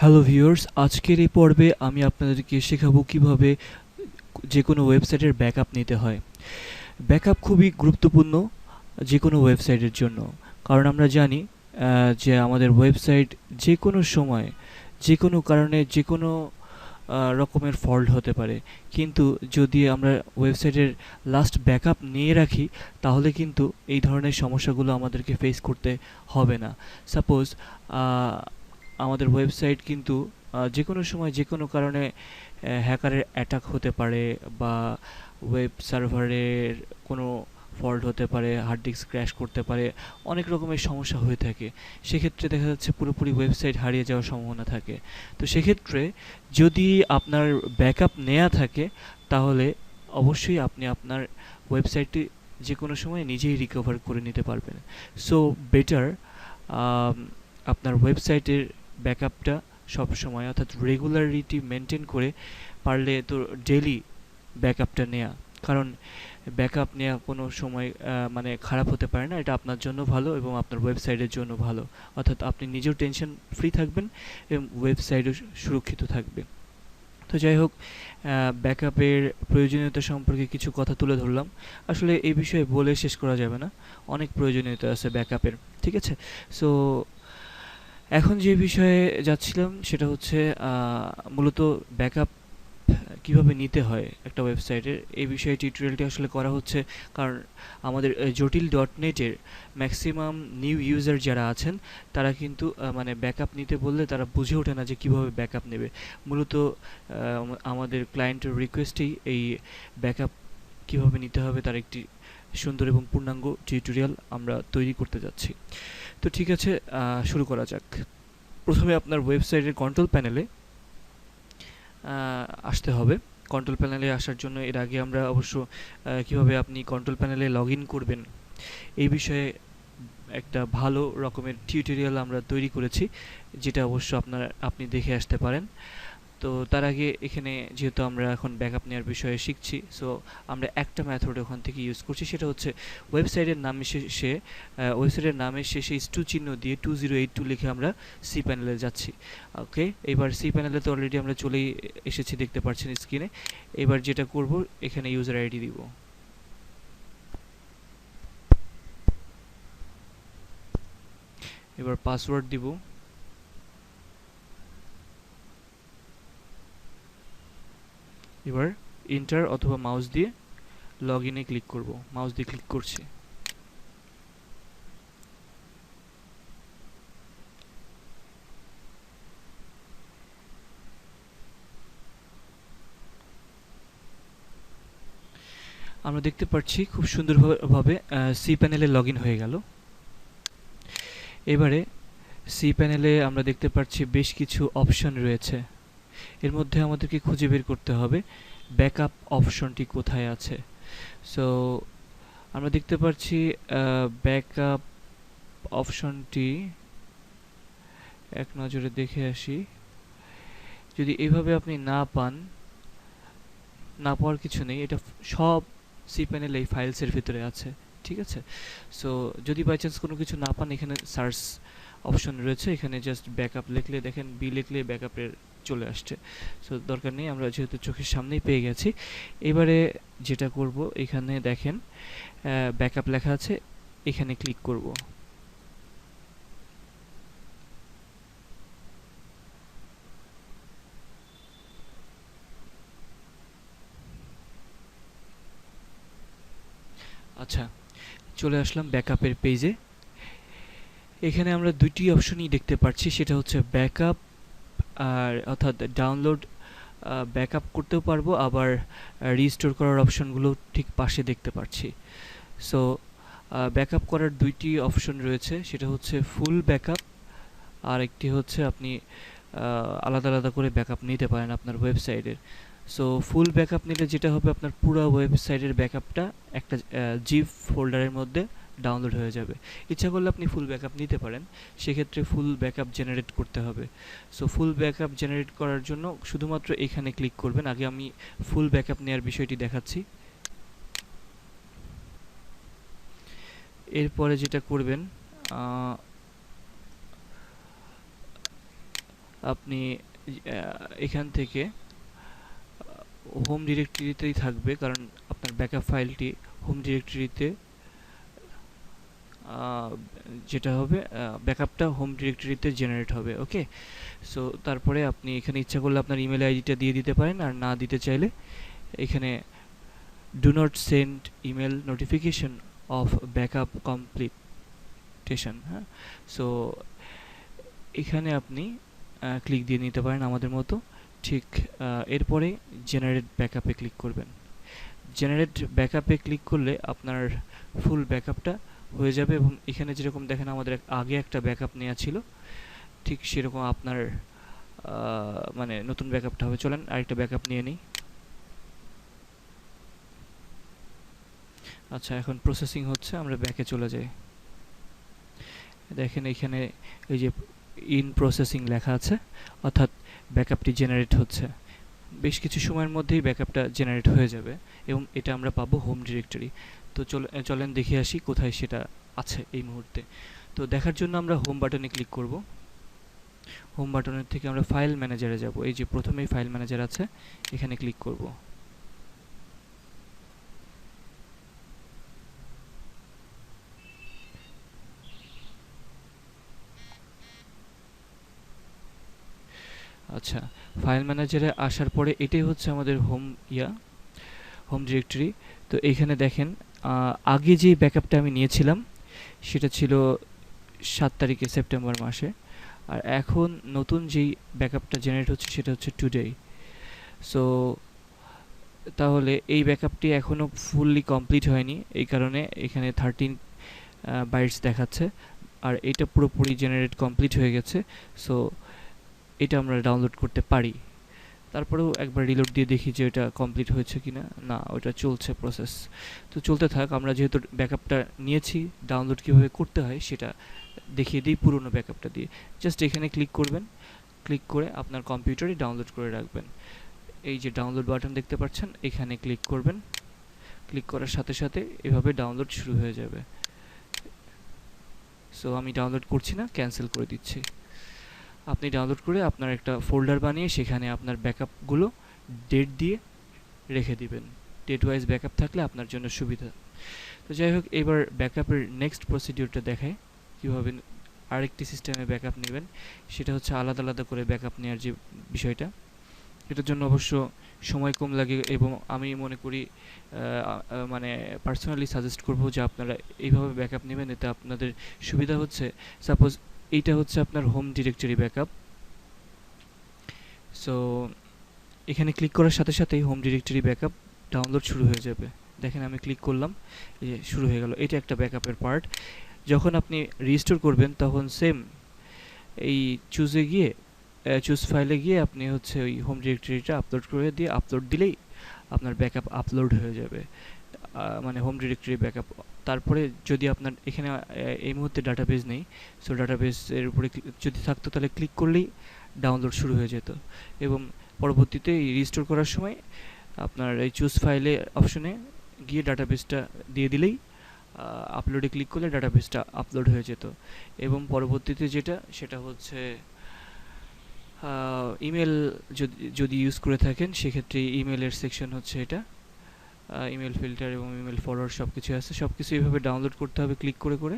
Hello viewers আজকের এই পর্বে আমি আপনাদেরকে শেখাবো কীভাবে যে কোনো ওয়েবসাইটের ব্যাকআপ নিতে হয়। ব্যাকআপ খুবই গুরুত্বপূর্ণ যে কোনো ওয়েবসাইটের জন্য। কারণ আমরা জানি যে আমাদের ওয়েবসাইট যে কোনো সময় যে কোনো কারণে যে কোনো রকমের ফল্ট হতে পারে। কিন্তু যদি আমরা ওয়েবসাইটের লাস্ট ব্যাকআপ নিয়ে রাখি, তাহলে কিন্তু এই ধরনের সমস্যাগুলো আমাদেরকে ফেস করতে হবে না। সাপোজ আমাদের ওয়েবসাইট কিন্তু যে কোনো সময় যে কোনো কারণে হ্যাকারের অ্যাটাক হতে পারে বা ওয়েব সার্ভারের কোনো ফল্ট হতে পারে হার্ড ডিস্ক ক্র্যাশ করতে পারে, অনেক রকমের সমস্যা হয়ে থাকে। সেক্ষেত্রে দেখা যাচ্ছে পুরোপুরি ওয়েবসাইট হারিয়ে যাওয়ার সম্ভাবনা থাকে। তো সেক্ষেত্রে যদি আপনার ব্যাকআপ নেওয়া থাকে, তাহলে অবশ্যই আপনি আপনার ওয়েবসাইটটি যে কোনো সময় নিজেই রিকভার করে নিতে পারবেন। সো বেটার আপনার ওয়েবসাইটের ব্যাকআপটা সব সময়, অর্থাৎ রেগুলারিটি মেনটেন করে পারলে তো ডেলি ব্যাকআপটা নেওয়া কারণ ব্যাকআপ নেওয়া কোনো সময় মানে খারাপ হতে পারে না, এটা আপনার জন্য ভালো এবং আপনার ওয়েবসাইটের জন্য ভালো। অর্থাৎ আপনি নিজেও টেনশন ফ্রি থাকবেন এবং ওয়েবসাইটও সুরক্ষিত থাকবে। তো যাই হোক ব্যাকআপের প্রয়োজনীয়তা সম্পর্কে কিছু কথা তুলে ধরলাম। আসলে এই বিষয়ে বলে শেষ করা যাবে না। অনেক প্রয়োজনীয়তা আছে ব্যাকআপের, ঠিক আছে? সো এখন যে বিষয়ে যাচ্ছিলাম সেটা হচ্ছে মূলত ব্যাকআপ কীভাবে নিতে হয় একটা ওয়েবসাইটের এই বিষয়ে টিউটোরিয়ালটি আসলে করা হচ্ছে। কারণ আমাদের জটিল ডট নেটের ম্যাক্সিমাম নিউ ইউজার যারা আছেন, তারা কিন্তু মানে ব্যাকআপ নিতে বললে তারা বুঝে ওঠে না যে কীভাবে ব্যাকআপ নেবে। মূলত আমাদের ক্লায়েন্টের রিকোয়েস্টেই এই ব্যাকআপ কীভাবে নিতে হবে তার একটি সুন্দর এবং পূর্ণাঙ্গ টিউটোরিয়াল আমরা তৈরি করতে যাচ্ছি। তো ঠিক আছে শুরু করা যাক। প্রথমে আপনার ওয়েবসাইটের কন্ট্রোল প্যানেলে আসতে হবে। কন্ট্রোল প্যানেলে আসার জন্য এর আগে আমরা অবশ্য কীভাবে আপনি কন্ট্রোল প্যানেলে লগ করবেন, এই বিষয়ে একটা ভালো রকমের টিউটোরিয়াল আমরা তৈরি করেছি, যেটা অবশ্য আপনার, আপনি দেখে আসতে পারেন। তো তার আগে এখানে যেহেতু আমরা এখন ব্যাকআপ নেওয়ার বিষয়ে শিখছি সো আমরা একটা মেথড ওখান থেকে ইউজ করছি, সেটা হচ্ছে ওয়েবসাইটের নামের শেষে ওয়েবসাইটের নামের শেষে স্টু চিহ্ন দিয়ে টু জিরো এইট টু লিখে আমরা সি প্যানেলে যাচ্ছি। ওকে এবার সি প্যানেলে তো অলরেডি আমরা চলেই এসেছি, দেখতে পাচ্ছেন স্ক্রিনে এবার যেটা করব, এখানে ইউজার আইডি দিব। এবার পাসওয়ার্ড দিব। এবার এন্টার অথবা মাউস দিয়ে লগ ইনে ক্লিক করব। মাউস দিয়ে ক্লিক করছি। আমরা দেখতে পাচ্ছি খুব সুন্দরভাবে সি প্যানেলে লগ হয়ে গেল। এবারে সি প্যানেলে আমরা দেখতে পাচ্ছি বেশ কিছু অপশন রয়েছে। এর মধ্যে আমাদেরকে খুঁজে বের করতে হবে, ব্যাকআপ অপশনটি কোথায় আছে? সো আমরা দেখতে পাচ্ছি ব্যাকআপ অপশনটি এক নজরে দেখে আসি। যদি এভাবে আপনি না পান, না পাওয়ার কিছু নেই, এটা সব সি প্যানেল এই ফাইলসের ভিতরে আছে, ঠিক আছে? সো যদি বাই চান্স কোনো কিছু না পান, এখানে সার্চ অপশন রয়েছে, এখানে জাস্ট ব্যাকআপ লিখলে দেখেন বি লিখলে ব্যাকআপের চলে আসছে। সো দরকার নেই, আমরা যেহেতু চোখের সামনেই পেয়ে গেছি। এবারে যেটা করব, এখানে দেখেন ব্যাকআপ লেখা আছে, এখানে ক্লিক করব। আচ্ছা চলে আসলাম ব্যাকআপের পেজে এখানে আমরা দুইটি অপশনই দেখতে পাচ্ছি সেটা হচ্ছে ব্যাকআপ আর অর্থাৎ ডাউনলোড ব্যাকআপ করতেও পারব, আবার রিস্টোর করার অপশনগুলো ঠিক পাশে দেখতে পাচ্ছি। সো ব্যাকআপ করার দুইটি অপশন রয়েছে, সেটা হচ্ছে ফুল ব্যাকআপ আর একটি হচ্ছে আপনি আলাদা আলাদা করে ব্যাকআপ নিতে পারেন আপনার ওয়েবসাইটের সো ফুল ব্যাকআপ নিলে যেটা হবে আপনার পুরো ওয়েবসাইটের ব্যাকআপটা একটা জিপ ফোল্ডারের মধ্যে ডাউনলোড হয়ে যাবে। ইচ্ছা করলে আপনি ফুল ব্যাকআপ নিতে পারেন। সেক্ষেত্রে ফুল ব্যাকআপ জেনারেট করতে হবে। সো ফুল ব্যাকআপ জেনারেট করার জন্য শুধুমাত্র এখানে ক্লিক করবেন। আগে আমি ফুল ব্যাকআপ নেওয়ার বিষয়টি দেখাচ্ছি। এরপরে যেটা করবেন আপনি এখান থেকে হোম ডিরেক্টরিতেই থাকবে। কারণ আপনার ব্যাকআপ ফাইলটি হোম ডিরেক্টরিতে যেটা হবে ব্যাকআপটা হোম ডিরেক্টরিতে জেনারেট হবে ওকে সো তারপরে আপনি এখানে ইচ্ছা করলে আপনার ইমেল আইডিটা দিয়ে দিতে পারেন, আর না দিতে চাইলে এখানে do not send email notification of backup completion হ্যাঁ? সো এখানে আপনি ক্লিক দিয়ে নিতে পারেন আমাদের মতো, ঠিক এরপরে জেনারেট ব্যাকআপে ক্লিক করবেন। জেনারেট ব্যাকআপে ক্লিক করলে আপনার ফুল ব্যাকআপটা হয়ে যাবে এবং এখানে যেরকম দেখেন আমাদের আগে একটা ব্যাকআপ নেওয়া ছিল, ঠিক সেরকম আপনার মানে নতুন ব্যাকআপটা হবে। চলেন আরেকটা ব্যাকআপ নিয়ে নিই। আচ্ছা এখন প্রসেসিং হচ্ছে, আমরা ব্যাকে চলে যাই। দেখেন এখানে এই যে ইন প্রসেসিং লেখা আছে, অর্থাৎ ব্যাকআপটি জেনারেট হচ্ছে। বেশ কিছু সময়ের মধ্যেই ব্যাকআপটা জেনারেট হয়ে যাবে এবং এটা আমরা পাবো হোম ডিরেক্টরি তো চলেন দেখে আসি কোথায় সেটা আছে এই মুহূর্তে। তো দেখার জন্য আমরা হোম বাটনে ক্লিক করব। হোম বাটনের থেকে আমরা ফাইল ম্যানেজারে যাব। এই যে প্রথমেই ফাইল ম্যানেজার আছে, এখানে ক্লিক করব। আচ্ছা ফাইল ম্যানেজারে আসার পরে এটাই হচ্ছে আমাদের হোম ইয়া হোম ডিরেক্টরি তো এইখানে দেখেন আগে যে ব্যাকআপটা আমি নিয়েছিলাম, সেটা ছিল সাত তারিখে সেপ্টেম্বর মাসে। আর এখন নতুন যেই ব্যাকআপটা জেনারেট হচ্ছে, সেটা হচ্ছে টুডে সো তাহলে এই ব্যাকআপটি এখনও ফুললি কমপ্লিট হয়নি। এই কারণে এখানে থার্টিন বাইটস দেখাচ্ছে। আর এটা পুরোপুরি জেনারেট কমপ্লিট হয়ে গেছে। সো এটা আমরা ডাউনলোড করতে পারি। তারপরেও একবার রিলোড দিয়ে দেখি যে এটা কমপ্লিট হয়েছে কিনা। না, ওটা চলছে প্রসেস তো চলতে থাক, আমরা যেহেতু ব্যাকআপটা নিয়েছি ডাউনলোড কীভাবে করতে হয় সেটা দেখিয়ে দিই পুরনো ব্যাকআপটা দিয়ে। জাস্ট এখানে ক্লিক করবেন। ক্লিক করে আপনার কম্পিউটারে ডাউনলোড করে রাখবেন। এই যে ডাউনলোড বাটন দেখতে পাচ্ছেন, এখানে ক্লিক করবেন। ক্লিক করার সাথে সাথে এভাবে ডাউনলোড শুরু হয়ে যাবে। সো আমি ডাউনলোড করছি না ক্যান্সেল করে দিচ্ছি। আপনি ডাউনলোড করে আপনার একটা ফোল্ডার বানিয়ে সেখানে আপনার ব্যাকআপগুলো ডেট দিয়ে রেখে দিবেন। ডেট ওয়াইজ ব্যাকআপ থাকলে আপনার জন্য সুবিধা। তো যাই হোক, এবার ব্যাকআপের নেক্সট প্রসিডিউরটা দেখায় কীভাবে আরেকটি সিস্টেমে ব্যাকআপ নেবেন, সেটা হচ্ছে আলাদা আলাদা করে ব্যাকআপ নেওয়ার যে বিষয়টা। এটার জন্য অবশ্য সময় কম লাগে এবং আমি মনে করি মানে পার্সোনালি সাজেস্ট করব যে আপনারা এইভাবে ব্যাকআপ নেবেন, এতে আপনাদের সুবিধা হচ্ছে। সাপোজ এইটা হচ্ছে আপনার হোম ডিরেক্টরি ব্যাকআপ সো এখানে ক্লিক করার সাথে সাথেই হোম ডিরেক্টরি ব্যাকআপ ডাউনলোড শুরু হয়ে যাবে। দেখেন আমি ক্লিক করলাম শুরু হয়ে গেল। এটা একটা ব্যাকআপের পার্ট যখন আপনি রিস্টোর করবেন, তখন সেম এই চুজে গিয়ে চুজ ফাইলে গিয়ে আপনি হচ্ছে ওই হোম ডিরেক্টরিটা আপলোড করে দিয়ে আপলোড দিলেই আপনার ব্যাকআপ আপলোড হয়ে যাবে। মানে হোম ডিরেক্টরি ব্যাকআপ তারপরে যদি আপনার এখানে এই মুহূর্তে ডাটাবেজ নেই সো ডাটাবেসের উপরে যদি থাকতো তাহলে ক্লিক করলেই ডাউনলোড শুরু হয়ে যেত। এবং পরবর্তীতে রিস্টোর করার সময় আপনার এই চুজ ফাইলে অপশনে গিয়ে ডাটাবেসটা দিয়ে দিলেই আপলোডে ক্লিক করলে ডাটাবেসটা আপলোড হয়ে যেত। এবং পরবর্তীতে যেটা, সেটা হচ্ছে ইমেল যদি যদি ইউজ করে থাকেন, সেক্ষেত্রে ইমেলের সেকশন হচ্ছে এটা। ইমেল ফিল্টার এবং ইমেল ফরওয়ার্ড সব কিছু আছে। সব কিছু এইভাবে ডাউনলোড করতে হবে ক্লিক করে করে।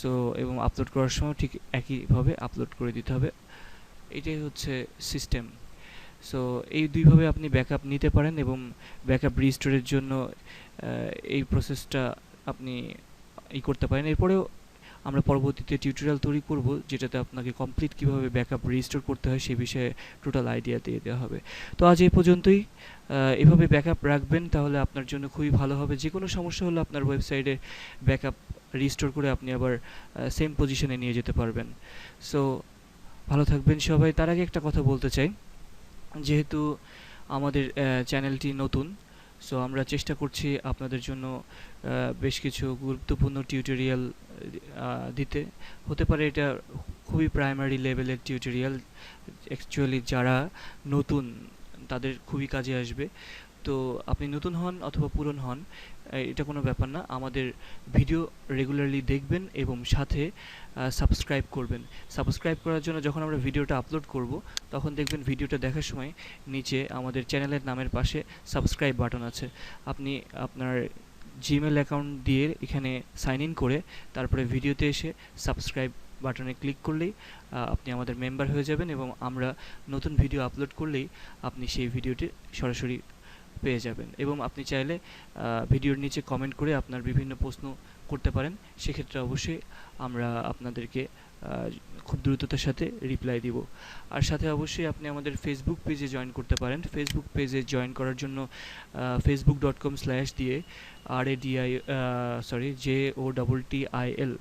সো এবং আপলোড করার সময় ঠিক একইভাবে আপলোড করে দিতে হবে। এটাই হচ্ছে সিস্টেম সো এই দুইভাবে আপনি ব্যাকআপ নিতে পারেন এবং ব্যাকআপ রিস্টোরের জন্য এই প্রসেসটা আপনি ই করতে পারেন। এরপরেও আমরা পরবর্তীতে টিউটোরিয়াল তৈরি করব, যেটাতে আপনাকে কমপ্লিট কীভাবে ব্যাকআপ রিস্টোর করতে হয় সেই বিষয়ে টোটাল আইডিয়া দিয়ে দেওয়া হবে। তো আজ এই পর্যন্তই। এভাবে ব্যাকআপ রাখবেন, তাহলে আপনার জন্য খুবই ভালো হবে। যে কোনো সমস্যা হলে আপনার ওয়েবসাইটে ব্যাকআপ রিস্টোর করে আপনি আবার সেম পজিশনে নিয়ে যেতে পারবেন। সো ভালো থাকবেন সবাই। তার আগে একটা কথা বলতে চাই। যেহেতু আমাদের চ্যানেলটি নতুন সো আমরা চেষ্টা করছি আপনাদের জন্য বেশ কিছু গুরুত্বপূর্ণ টিউটোরিয়াল দিতে। হতে পারে এটা খুবই প্রাইমারি লেভেলের টিউটোরিয়াল অ্যাকচুয়ালি যারা নতুন, তাদের খুবই কাজে আসবে। তো, আপনি নতুন হন অথবা পুরন হন এটা কোনো ব্যাপার না। আমাদের ভিডিও রেগুলারলি দেখবেন এবং সাথে সাবস্ক্রাইব করবেন। সাবস্ক্রাইব করার জন্য যখন আমরা ভিডিওটা আপলোড করব, তখন দেখবেন ভিডিওটা দেখার সময় নিচে আমাদের চ্যানেলের নামের পাশে সাবস্ক্রাইব বাটন আছে। আপনি আপনার জিমেল অ্যাকাউন্ট দিয়ে এখানে সাইন ইন করে, তারপরে ভিডিওতে এসে সাবস্ক্রাইব বাটনে ক্লিক করলেই আপনি আমাদের মেম্বার হয়ে যাবেন এবং আমরা নতুন ভিডিও আপলোড করলেই, আপনি সেই ভিডিওটি সরাসরি পেয়ে যাবেন এবং আপনি চাইলে ভিডিওর নিচে কমেন্ট করে আপনার বিভিন্ন প্রশ্ন করতে পারেন। সেক্ষেত্রে অবশ্যই আমরা আপনাদেরকে খুব দ্রুততার সাথে রিপ্লাই দিব। আর সাথে অবশ্যই আপনি আমাদের ফেসবুক পেজে জয়েন করতে পারেন। ফেসবুক পেজে জয়েন করার জন্য ফেসবুক ডট কম স্ল্যাশ দিয়ে আর A D I sorry J O double T I L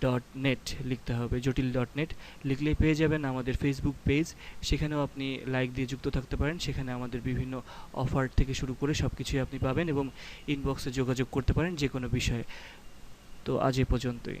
dot net লিখতে হবে, জটিল ডট নেট লিখলেই পেয়ে যাবেন আমাদের ফেসবুক পেজ সেখানেও আপনি লাইক দিয়ে যুক্ত থাকতে পারেন। সেখানে আমাদের বিভিন্ন অফার থেকে শুরু করে সব কিছুই আপনি পাবেন এবং ইনবক্সে যোগাযোগ করতে পারেন যে কোনো বিষয়ে। তো আজ এ পর্যন্তই।